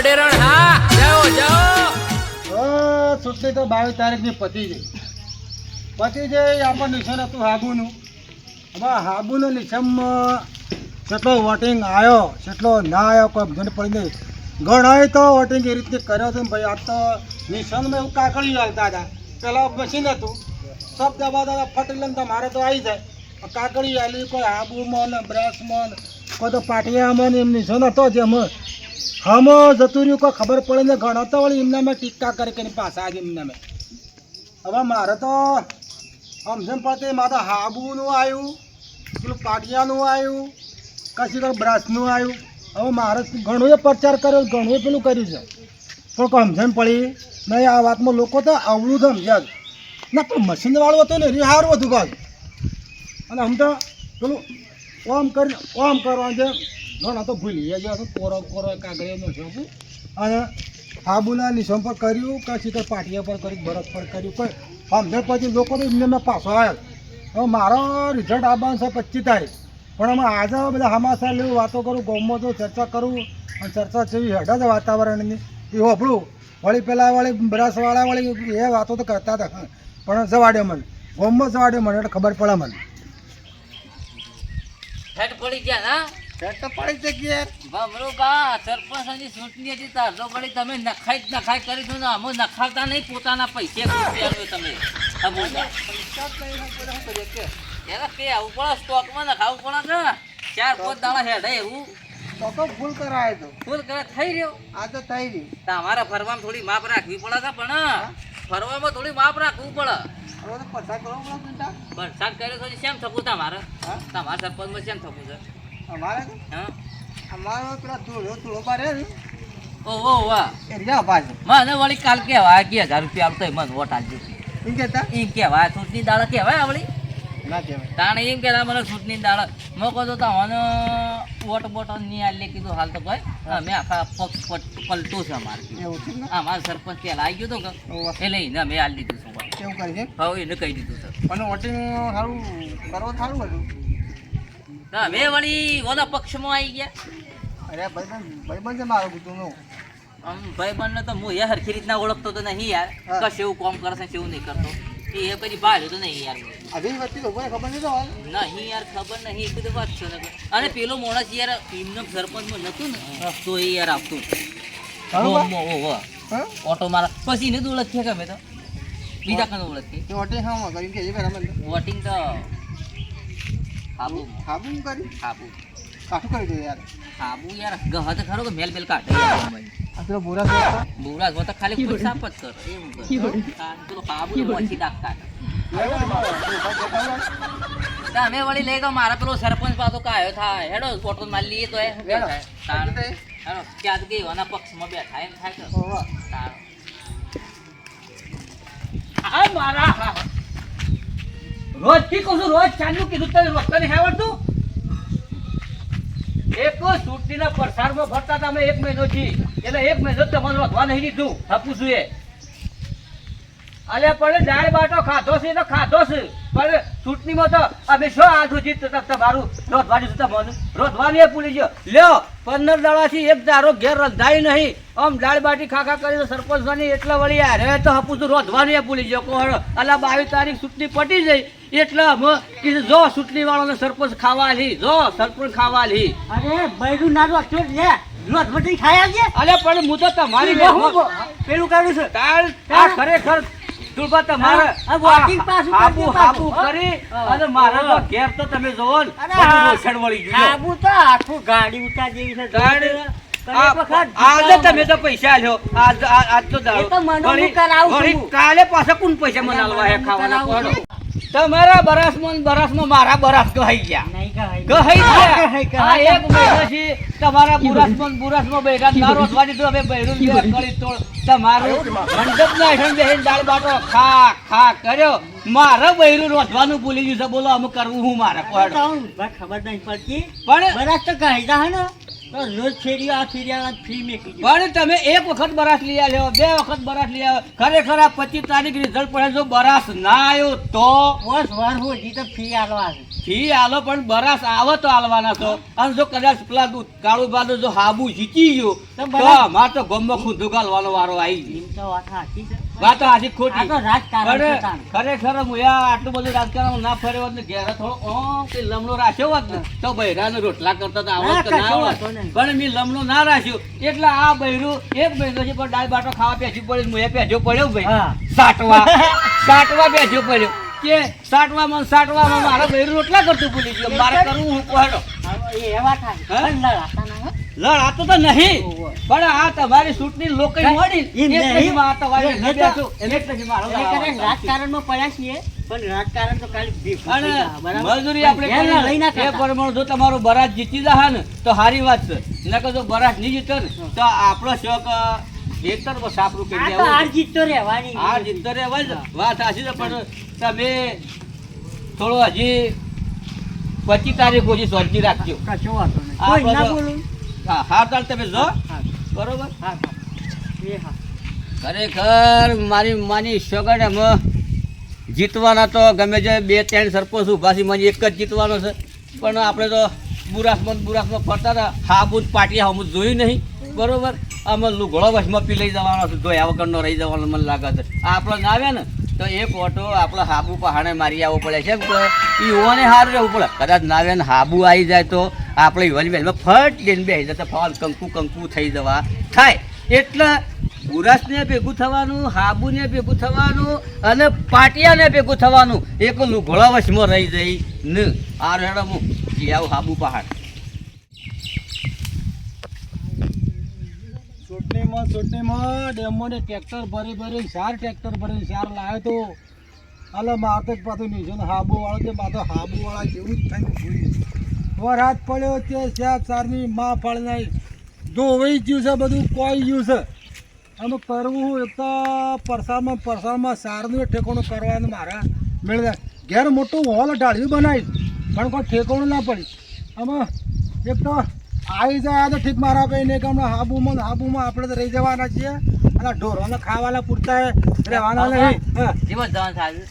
અડેરણ, હા, જાઓ જાઓ. ઓ તો બાવીસ તારીખની પતી ગઈ. પતી જઈ આપણને નિશાન હતું હાબુનું. હવે હાબુના નિશાનમાં કેટલો વોટિંગ આવ્યો કેટલો ના આવ્યો, કોઈ જણ પડી નહીં. ઘણાએ તો વોટિંગ એ રીતે કર્યો હતો ભાઈ આ તો નિશાનમાં એવું કાકડી ચાલતા હતા. પેલા મશીન હતું. સબ દબા દબા ફટી લઈને મારે તો આવી જાય. કાકડી હાલી, કોઈ હાબુમાં ને બ્રશમાં ને, કોઈ તો પાટિયામાં ને એમ નિશાન હતો જેમાં હમો જતું રહ્યું કોઈ ખબર પડે ને ઘણો તો વળી એમના મેં ટીકા કરી કરીને પાછા આવી એમના મેં. હવે મારે તો સમજણ પડતી મારે તો હાબુનું આવ્યું, પેલું પાટિયાનું આવ્યું, કશી કોઈ બ્રશનું આવ્યું. હવે મારે ઘણું એ પ્રચાર કર્યો ઘણું પેલું કર્યું છે. પણ સમજણ પડી, નહીં, આ વાતમાં લોકો તો તો સમજ્યા ના, પણ મશીનવાળું હતું ને સારું હતું કાલ અને આમ તો પેલું ઓમ કરી, ઓમ કરવાનું છે. ઘણા તો ભૂલી. ગયા તો કોરો કોરો કાગળિયાનો છે અને આબુના નિશાન પર કર્યું કે સીધા પાટિયા પર કર્યું બરફ પર કર્યું? કોઈ સમજણ પછી લોકો તો એમને મેં પાછો આવ્યા હવે મારો રિઝલ્ટ આવવાનું છે પચીસ તારીખ. પણ અમે આજે બધા હમાસા લેવું વાતો કરું ગામમાં તો ચર્ચા કરું અને ચર્ચા જેવી હેઠ જ વાતાવરણની. એ હોભળું. વળી પેલા વળી બ્રશવાળા વળી એ વાતો તો કરતા હતા. પણ જવાડ્યો મને. ગામમાં જવાડ્યો મને એટલે ખબર પડે મને. ફેટ પડી ગયા ના તો પડી જ યાર ભમરો બા સરપંચની ચૂંટણી હતી તાર પડી તમે નખાઈ જ નખાઈ કરી દો ને અમે નખાવતા નહીં પોતાના પૈસે રૂપિયાનું તમે. એને કે આવું પડે સ્ટોકમાં નખાવું પડે ને ચાર પાંચ દાડા હેડે એવું. તો તો ભૂલ કરાય તો. ભૂલ કરે થઈ રહ્યો. આ તો થઈ ગઈ તમારે ફરવામાં થોડી માપ રાખવી પડે છે પણ ફરવામાં થોડી માપ રાખવું પડે. હવે તો પૈસા કરો પડે ચિંતા વરસાદ કર્યો તો શેમ થકું તમારે? તમારા સરપંચમાં શેમ થકું છે? અમારે? હા. અમારો પેલા ધૂળો ધૂળો પાડે ને ઓહો વાહ એ રહ્યા પાછો મને વળી કાલ કેવા કે હજાર રૂપિયા આવતો મને વોટ આપજો. એમ કહેતા? એમ કહેવાય ચૂંટણી દાડા કહેવાય વળી? ના કહેવાય. તાણે એમ કહેતા મને ચૂંટણી દાડા મેં કહો તો તમને વોટ બોટ નહીં આલે કીધું હાલ તો ભાઈ. અમે આખા પક્ષ પલટું છે અમારે એવું છે ને? સરપંચ પહેલા આવી ગયો તો કે ઓવા. એટલે એને અમે હાલ દીધું છું. એવું કેવું કરે છે? હવે એને કહી દીધું છે. પણ વોટિંગ સારું કરવો સારું હતું હવે વળી ઓના પક્ષમાં આવી ગયા. અરે ભાઈબંધ ભાઈ છે મારો કીધું નું આમ ભાઈબંધને તો હું એ હરખી રીતના ઓળખતો તો નહીં યાર. કશે એવું કોમ કરશે ને એવું નહીં કરતો. એ પછી ભાડ્યો તો નહીં યાર. આવી વચ્ચે લોકોને ખબર નહીં તો નહીં યાર ખબર નહીં એ બધું વાત છે અને પેલો માણસ યાર એમનો સરપંચમાં નતું ને. તો એ યાર. હા? ઓટો મારા પછી એને તો ઓળખીએ અમે તો. બીજા કને ઓળખીએ? વોટિંગ હા વોટિંગ તો ખાબું. કરી હાબુ કાઠું કરી દે યાર. હાબુ યાર. ગહ તો ખરો કે મેલ બેલ કાઢે આ પેલો બોરા છે બુરા જો ખાલી કોઈ સાપ જ કરો. એવું કરો પેલો હાબુ તો ઓછી દાગ કાઢે. અમે વળી લઈ ગયો મારા પેલો સરપંચ પાછો કાયો થાય. હેડો ફોટો મારી લઈએ તો એ. હેડો. તાણ. ગઈ એના પક્ષમાં બેઠા એમ થાય કે તાણ. આ મારા. હા. રોજથી કહું છું, રોજ ચાંદનું કીધું તને રોજ તને આવડતું. એક ચૂંટણીના પ્રસારમાં ફરતા હતા અમે એક મહિનો છી એટલે એક મહિનો તમારે વધવા નહીં દીધું. હાપું છું એ. અલ્યા પણ દાળ બાટો ખાધો છે તો ખાધો છે. પણ ચૂંટણીમાં તો અમે શું આધું જીત તમારું રોધવાની છે મન રોધવાની ભૂલી ગયો. લ્યો પંદર દાડાથી એક દારો ઘેર રંધાય નહીં. આમ દાળ બાટી ખાખા કરીને સરપંચ બની એટલે વળી અરે તો હપું રોધવાની ભૂલી ગયો. કોણ? અલા બાવીસ તારીખ ચૂંટણી પટી જઈ એટલે અમે કીધું જો ચૂંટણી વાળાને સરપંચ ખાવા લી જો સરપંચ ખાવા લી. અરે બૈરું ના રોજ લે રોજ બધી ખાયા છે? અલે પણ હું તો તમારી પેલું કાઢું છું. તાર ખરેખર તુલબા તમારે આ walking પાછું હાબુ હાબુ કરી. અને મારા તો ઘેર તો તમે જોવો ને બધું વળી ગયું આબુ તો આખું ગાડી ઉતા જેવી છે. ગાડી- આજે તમે તો પૈસા લ્યો આજ આજ તો દાડો. કાલે પાછા કોણ પૈસા મને આલવા હે ખાવાના? તમારા બરાસમાં ને બરાસમાં મારા બરાસ ગહાઈ ગયા. નહીં ગહાઈ. ગયા. આ એક મહિનાથી તમારા બુરાસમાં બુરાસમાં બેઠા ના રોસવા દીધું. હવે બહેરું કરી તો તમારું મંડપ ના હેઠળ બેસીને દાળ બાટો ખા ખા કર્યો. મારે બહેરું રોસવાનું ભૂલી ગયું છે. બોલો અમે કરવું હું મારે ખબર નહીં પડતી. પણ બરાબર તો કહી દા ને. તો રોજ ફેરી આ ફેરિયા ફ્રી મેકી પણ તમે એક વખત બરાસ લઈ આવ્યો બે વખત બરાસ લઈ આવ્યો. ખરેખર આ પચીસ તારીખ રિઝલ્ટ પડે જો બરાસ ના આવ્યો તો? બસ વાર હોજી તો ફી આલવા ફી આલો પણ બરાસ આવે તો આલવાના તો અને જો કદાચ પેલા કાળું બાદ જો હાબુ જીતી ગયો તો અમાર તો ગમમાં ખુંધું ગાલવાનો વારો આવી ગયો. એમ તો વાત સાચી છે. વાત આજી આ ખોટી. તો રાજકારણ ખરેખર હું આટલું બધું રાજકારણ ના ફર્યો ને ઘેર થોડો ઓમ કે લમણો રાખ્યો હોત ને તો બૈરાને રોટલા કરતા તો આવત ના, આવત. પણ મેં લમણો ના રાખ્યો. એટલે આ બૈરું એક બૈરો છે પણ દાળ બાટો ખાવા પેસી પડ્યો એ પેજો પડ્યો ભાઈ? સાટવા. સાટવા બેઠો પડ્યો. કે સાટવામાં સાટવામાં મારા બૈરું રોટલા કરતું ભૂલી ગયો. મારે કરવું હું કોહેડો હવે એ વાત હા? પણ લડાતા તો નહીં. પણ આ તમારી ચૂંટણી લોકો મળી. પછી એ પછી રાજકારણમાં પડ્યા છીએ પણ રાજકારણ તો ખાલી? મજૂરી આપણે પ્રમાણે જો તમારો બરાત જીતી જાય ને તો સારી વાત છે. નકર જો બરાત નહીં જીતે ને તો આપણો શોખ ખેતરમાં સાપરું કરી આ તો હાર જીતતો રહેવાની હાર જીતતો રહેવાય વાત સાચી છે પણ તમે થોડો હજી પચીસ તારીખ સુધી સોચી રાખજો. કશો વાંધો નહીં. હા હા તાલ તમે જો. હા બરોબર? હા હા. હા. ખરેખર મારી માની સગડ એમાં જીતવાના તો ગમે છે બે ત્રણ સરપંચ છે મને એક જ જીતવાનો છે. પણ આપણે તો બુરાસમાં બુરાસમાં ફરતા હતા. હાબુદ પાટિયા હમું જોયું નહીં. બરોબર? આમાં લુગડો વચમાં પી લઈ જવાનો છે. ધોયા વગરનો રહી જવાનો મને લાગે છે. આ આપણે ના આવ્યા ને તો એ ફોટો આપણે હાબુ પહાડે મારી આવવો પડે છે. કે ઈઓને સારું રહેવું પડે. કદાચ ના આવે હાબુ આવી જાય તો આપણે ઈવાની બેનમાં ફટ દેન બેસી જાય તો ફોન કંકુ કંકુ થઈ જવા. થાય. એટલે બુરાસને ભેગું થવાનું, હાબુને ભેગું થવાનું અને પાટિયાને ભેગું થવાનું એક લુઘોળા વશમાં રહી જઈ ન આ રેડો હું જી આવું હાબુ પહાડ. ચૂંટણીમાં ડેમોને ટ્રેક્ટર ભરી ભરી, ચાર ટ્રેક્ટર ભરીને ચાર લાવ્યો તો. અલે, મારે તો પાછું નિશાન હાબુ વાળો છે પાછો હાબુ વાળા જેવું જ થઈને ભૂલ્યું વરસાદ પડ્યો તે ચાર ચારની માં ફળ નહીં ધોવાઈ ગયું છે, બધું કોઈ ગયું છે. આમ કરવું એક તો પરસાદમાં પરસાદમાં સારનું ઠેકાણું કરવાનું મારા. મેળવે ઘેર મોટું હોલ ઢાળ્યું બનાવી પણ કોઈ ઠેકાણું ના પડી. આમાં એક તો આવી જાય તો ઠીક મારા ભાઈ ને કે હાબુમાં ને હાબુમાં આપણે તો રહી જવાના છીએ. અને ઢોરોને ખાવાના પૂરતા રહેવાના નહીં. હા. જીવન જવાન થાય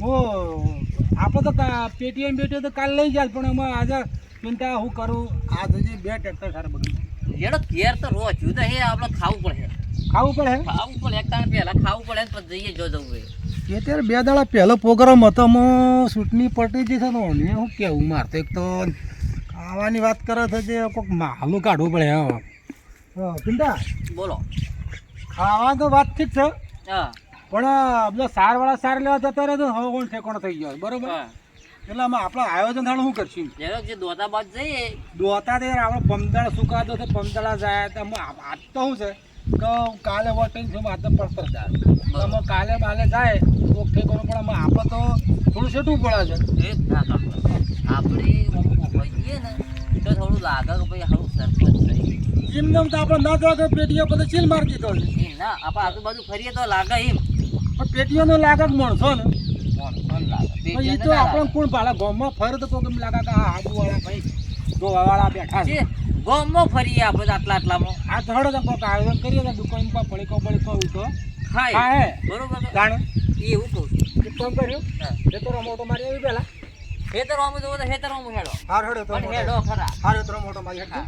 હું આપણે તો પેટીએમ બેટીએમ તો કાલ લઈ જાય પણ એમાં આજે ચિંતા હું કરું? આ હજી બે ટ્રેક્ટર સારા બધું એનો કેર તો રોજ જુદા હે આપણે ખાવું પડે. ખાવું પડે ખાવું પડે એક તાણ પહેલા ખાવું પડે પછી જઈએ જો જવું કે અત્યારે બે દાડા પહેલો પ્રોગ્રામ હતો માં ચૂંટણી પટી જશે તો હું કેવું મારે તો એક તો ખાવાની વાત કરે છે જે કોઈક માલું કાઢવું પડે હા. હા, ચિંતા? બોલો. ખાવા તો વાત ઠીક છે. હા. પણ બધા સારવાળા સાર લેવા જતા રહે તો હવે કોણ ઠેકોણ થઈ ગયો બરોબર? એટલે આમાં આપણે આયોજન થાળ શું કરશું? જે દોતાબાદ જઈએ. દોતા તે આપણે પમદાળ સુકાતો છે પમદાળા જાય તો આજ તો શું છે? તો કાલે વોટિંગ છું આજ તો પડતર જાય. આમાં કાલે બાલે જાય તો ઠેકોણ પણ આમાં આપણે તો થોડું સેટવું પડે છે. એ ના. આપણે હોઈએ ને તો થોડું લાગે કે ભાઈ હારું સરપંચ થઈ એમને નામ તો આપણે ના જોવા કે પેટીઓ બધે ચીલ મારી દીધો છે. એમ ના આપણે આજુબાજુ ફરીએ તો લાગે એમ. પણ પેટીઓનો લાગે કે માણસો ને? એ તો આપણે કોણ ભાડા ગામમાં ફરે તો કોઈ લાગે કે આ આબુવાળા ભાઈ ગોવાવાળા બેઠા છે. જે ફરીએ આપણે તો આટલા આટલામાં. આ થડો તો કોઈક આયોજન કરીએ તો દુકાન પર પડીકો હોય તો ખાય. હે બરોબર? જાણે. એવું કહું છું. એક કામ કર્યું. તો મોટો મારી આવી પેલા ખેતર આમ જોવો તો ખેતર આમ હેડો. હાર હેડો તો હેડો ખરા. હાર તો મોટો મારી હેડો.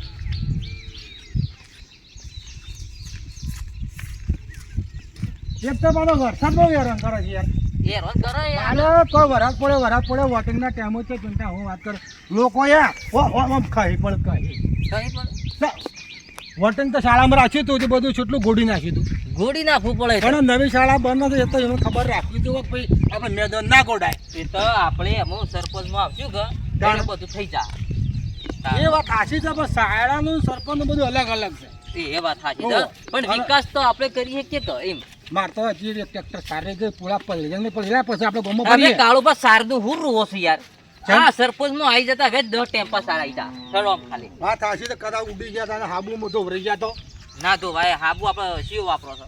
એક તો મારો વરસાદ બહુ હેરાન કરે છે યાર. રોજ કરો યાર. કોઈ વરસાદ પડે વરસાદ પડે વોટિંગના ટાઈમ છે ચિંતા હું વાત કરું. લોકો યા ઓ ઓ ખાઈ પણ ખાઈ. પણ. વોટિંગ તો શાળામાં રાખ્યું હતું તે બધું છેટલું ગોડી નાખ્યું હતું. ગોડી નાખવું પડે પણ નવી શાળા બંધ નથી તો એને ખબર રાખવી કે ભાઈ આપણે મેદાન ના ગોડાય. એ તો આપણે એમાં સરપંચમાં આવશું કે જાણે. બધું થઈ જાય. એ વાત સાચી છે પણ શાળાનું સરપંચ બધું અલગ અલગ છે. એ વાત સાચી છે. પણ વિકાસ તો આપણે કરીએ કે તો એમ? માર તો હજી ટ્રેક્ટર સારી ગઈ પૂરા પડી જાય પડેલા પછી આપણે ગમો કાળો પર સારનું હું રોવો છું યાર? હા સરપંચમાં આવી જતા હવે દસ ટેમ્પા સારા આવી જા ચલો આમ ખાલી. વાત સાચી તો કદા ઉડી ગયા હતા હાબુ મોટો ભરી ગયા તો. ના ધોવાય હાબુ આપણે શિવ વાપરો છો.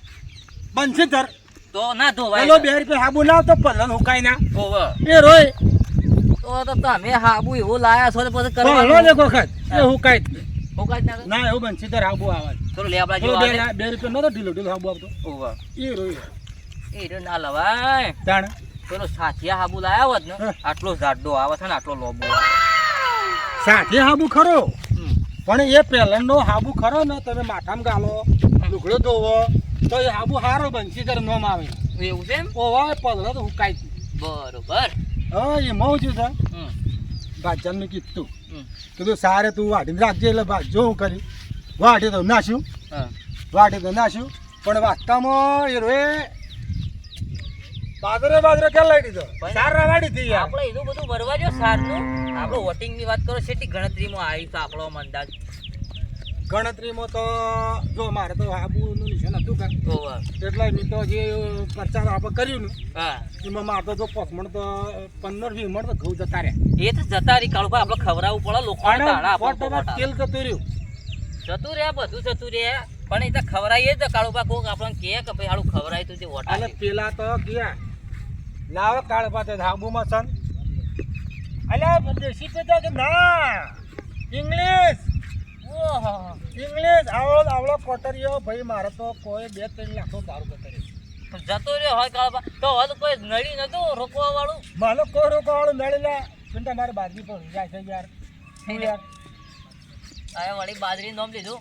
બનશે સર તો ના ધોવાય પેલો બે રૂપિયા હાબુ લાવ તો પલન હુકાય ના. ઓવે. એ રોય. તો તો તમે હાબુ એવું લાયા છો તો પછી કરવાનું. એક વખત. એ હુકાય. જ ના એવું બનશે તારે હાબુ આવે. ચલો લે આપડા જેવું બે. રૂપિયા નતો ઢીલો ઢીલો હાબુ આપતો. ઓવે. એ રોય. એ ના લવાય. તાણ. પેલો સાથિયા હાબુ લાયા હોત ને આટલો જાડો આવે છે ને આટલો લોબો. સાથે હાબુ ખરો. પણ એ પહેલાંનો હાબુ ખરો ને તમે માથામાં ગાલો લુગડો ધોવો તો એ હાબુ હારો બનશે તારે નોમ આવે. એવું છે એમ? ઓવા પગલો તો હુકાય જ. બરોબર. હા એ મઉ છું. છે. ભાજનને કીધું. કીધું સારે તું વાટીને રાખજે એટલે ભાજો હું કરી. વાટી તો નાખ્યું વાઢે વાટી તો નાખ્યું પણ વાસ્તામાં એ રોએ બાજરે બાજરે કે લઈ દીધો. સાર સારા વાડી થઈ યાર આપણે એનું બધું ભરવા જો સારનું આપણે વોટિંગની વાત કરો છેટી ગણતરીમાં આવી તો આપણો અંદાજ. ગણતરીમાં તો જો મારે તો આબુનું નિશાન હતું કા. એટલે મેં તો જે પ્રચાર આપણે કર્યું ને હા. એમાં મારે તો પોસ પસમણ તો પંદર વીસ મણ તો ઘઉં જતા રહ્યા. એ તો જતા રહી કાળુભા આપણે ખવડાવવું પડે લોકો તેલ જતું રહ્યું. જતું રે બધું જતું રે પણ એ તો ખવડાવીએ તો કાળુભા કોક આપણને કે કે ભાઈ આડું ખવડાય તું જે વોટા અને પેલા તો ગયા. લાવે કાળ પાસે હાબુમાં સન. અલ્યા દેશી પેટા કે ના? ઇંગ્લિશ ઓહો. ઇંગ્લિશ આવડો આવડો કોટરીઓ. ભાઈ મારે તો કોઈ બે ત્રણ લાખો દારૂ કતરી જતો રહ્યો હોય કાળું તો હવે કોઈ નડી નતું રોકવા વાળું? મારો કોઈ રોકો વાળું પણ તમારે બાજરી પડી જાય છે યાર. શું યાર? આ વળી બાજરી નોમ લીધું.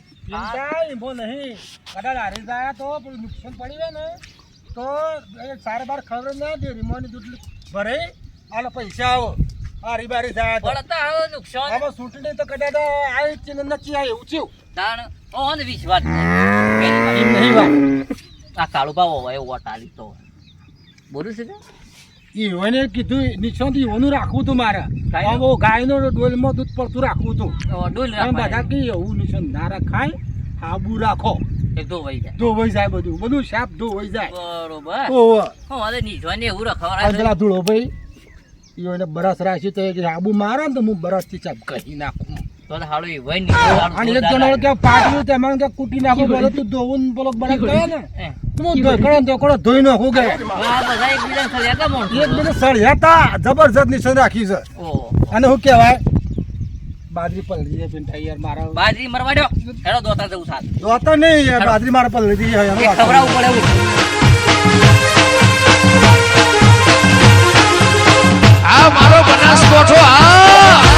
નહીં. કદાચ હારી જાય તો નુકસાન પડી જાય ને. તો એ સારે બાર ખબર ના દે રીમોની દૂધ ભરે આલો પૈસા આવો. હારી બારી જાય તો. આવો નુકસાન હવે ચૂંટણી તો કદાચ આવી જ નક્કી આવી એવું થયું. તાણ ઓન વિશ્વાસ નહીં વાત. આ કાળું ભાવ હોય એવું આલી તો. બોલું છે કે? ઈવોને કીધું નિશાન ઈવોનું રાખવું હતું મારે. આવો ગાયનો ડોલમાં દૂધ પડતું રાખવું હતું ડોલ બધા. કે એવું નિશાન ના રખાય હાબુ રાખો. એક તો જાય. ધોવાઈ જાય બધું. બધું સાફ ધોવાઈ જાય. બરોબર. ઓહો. હું હવે નીચવાની એવું આ રખવડાય પેલા ધૂળો ભાઈ એને બરસ રાખી તો એ કે હાબુ મારે ને તો હું બરસથી ચાપ કહી નાખું. તો તો હાલું ઈ નીચે અને એક જણો કે પાટલું તેમાં કે કૂટી નાખો? બોલો તું ધોવું ને બોલો બરસ ને? એ. હું. ધોકડો ને ધોકડો ધોઈ નાખું કે આ બધા એકબીજાને સળિયા તા. જબરજસ્ત નિશાન રાખી છે. અને શું કહેવાય બાજરી પલળી જાય પિંટા યાર મારા. બાજરી મરવા દો હેડો દોતા જવું સાથ. દોતા નહીં યાર બાજરી મારા પલળી છે, યાર ખવડાવવું પડે એવું. આ મારો બનાસકોઠો આ!